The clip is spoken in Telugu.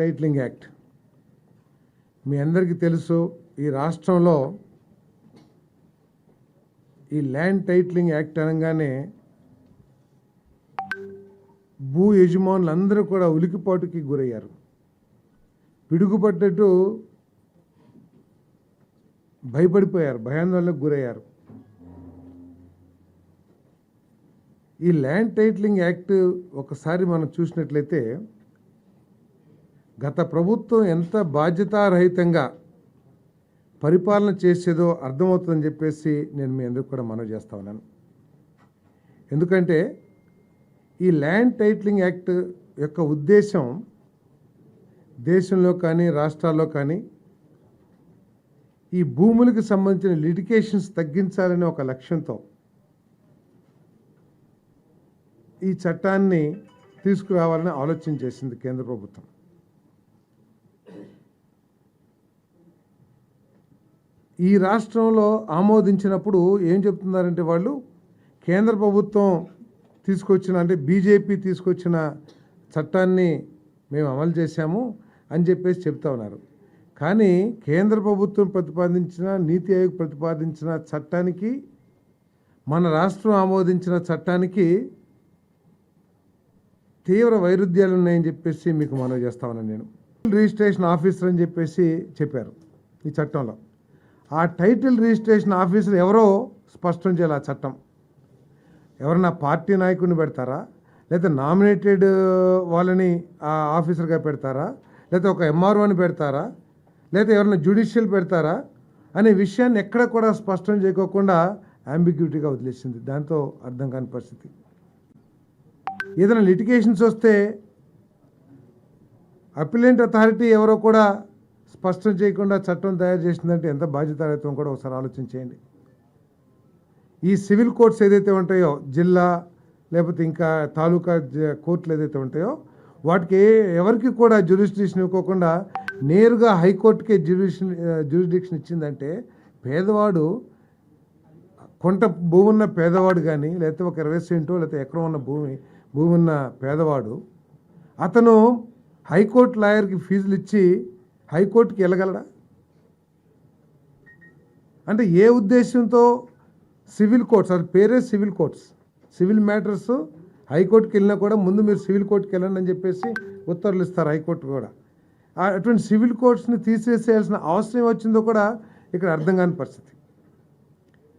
Titling act. మీ అందరికీ తెలుసు ఈ రాష్ట్రంలో ఈ ల్యాండ్ టైటిలింగ్ యాక్ట్ అనగానే భూ యజమానులు అందరూ కూడా ఉలికిపాటుకి గురయ్యారు. పిడుగుపడ్డట్టు భయపడిపోయారు భయాందోళనకు గురయ్యారు. ఈ ల్యాండ్ టైట్లింగ్ యాక్ట్ ఒకసారి మనం చూసినట్లయితే గత ప్రభుత్వం ఎంత బాధ్యతారహితంగా పరిపాలన చేసేదో అర్థమవుతుందని చెప్పేసి నేను మీ అందరికి కూడా మనవి చేస్తా ఉన్నాను. ఎందుకంటే ఈ ల్యాండ్ టైటిలింగ్ యాక్ట్ యొక్క ఉద్దేశం దేశంలో కానీ రాష్ట్రాల్లో కానీ ఈ భూములకు సంబంధించిన లిటికేషన్స్ తగ్గించాలనే ఒక లక్ష్యంతో ఈ చట్టాన్ని తీసుకురావాలని ఆలోచన చేసింది కేంద్ర ప్రభుత్వం. ఈ రాష్ట్రంలో ఆమోదించినప్పుడు ఏం చెప్తున్నారంటే వాళ్ళు కేంద్ర ప్రభుత్వం తీసుకొచ్చిన అంటే బీజేపీ తీసుకొచ్చిన చట్టాన్ని మేము అమలు చేశాము అని చెప్పేసి చెప్తా ఉన్నారు. కానీ కేంద్ర ప్రభుత్వం ప్రతిపాదించిన నీతి ఆయోగ్ ప్రతిపాదించిన చట్టానికి మన రాష్ట్రం ఆమోదించిన చట్టానికి తీవ్ర వైరుధ్యాలు ఉన్నాయని చెప్పేసి మీకు మనవి చేస్తా ఉన్నాను నేను. రిజిస్ట్రేషన్ ఆఫీసర్ అని చెప్పేసి చెప్పారు ఈ చట్టంలో. ఆ టైటిల్ రిజిస్ట్రేషన్ ఆఫీసర్ ఎవరో స్పష్టం చేయాలి ఆ చట్టం. ఎవరన్నా పార్టీ నాయకుడిని పెడతారా? లేదా నామినేటెడ్ వాళ్ళని ఆ ఆఫీసర్గా పెడతారా? లేదా ఒక ఎంఆర్ఓని పెడతారా? లేదా ఎవరైనా జ్యుడిషియల్ పెడతారా? అనే విషయాన్ని ఎక్కడ కూడా స్పష్టం చేయకోకుండా అంబిగ్యూటీగా వదిలేసింది. దాంతో అర్థం కాని పరిస్థితి. ఏదైనా లిటిగేషన్స్ వస్తే అపిలెంట్ అథారిటీ ఎవరో కూడా స్పష్టం చేయకుండా చట్టం తయారు చేసిందంటే ఎంత బాధ్యతాయుతం కూడా ఒకసారి ఆలోచించేయండి ఈ సివిల్ కోర్ట్స్ ఏదైతే ఉంటాయో జిల్లా లేకపోతే ఇంకా తాలూకా జ- కోర్టులు ఏదైతే ఉంటాయో వాటికి ఎవరికి కూడా జ్యూరిస్డిక్షన్ ఇవ్వకుండా నేరుగా హైకోర్టుకే జ్యూరిషన్ జ్యూరిడిక్షన్ ఇచ్చిందంటే పేదవాడు కొంట భూమి ఉన్న పేదవాడు కానీ లేకపోతే ఒక ఇరవై సెంటో లేకపోతే ఎక్కడ ఉన్న భూమి భూమి ఉన్న పేదవాడు అతను హైకోర్టు లాయర్కి ఫీజులు ఇచ్చి హైకోర్టుకి వెళ్ళగలడా? అంటే ఏ ఉద్దేశంతో సివిల్ కోర్ట్స్ అది పేరే సివిల్ కోర్ట్స్. సివిల్ మ్యాటర్స్ హైకోర్టుకి వెళ్ళినా కూడా ముందు మీరు సివిల్ కోర్టుకి వెళ్ళండి అని చెప్పేసి ఉత్తర్వులు ఇస్తారు హైకోర్టు కూడా. అటువంటి సివిల్ కోర్ట్స్ని తీసేసేయాల్సిన అవసరం వచ్చిందో కూడా ఇక్కడ అర్థం కాని పరిస్థితి.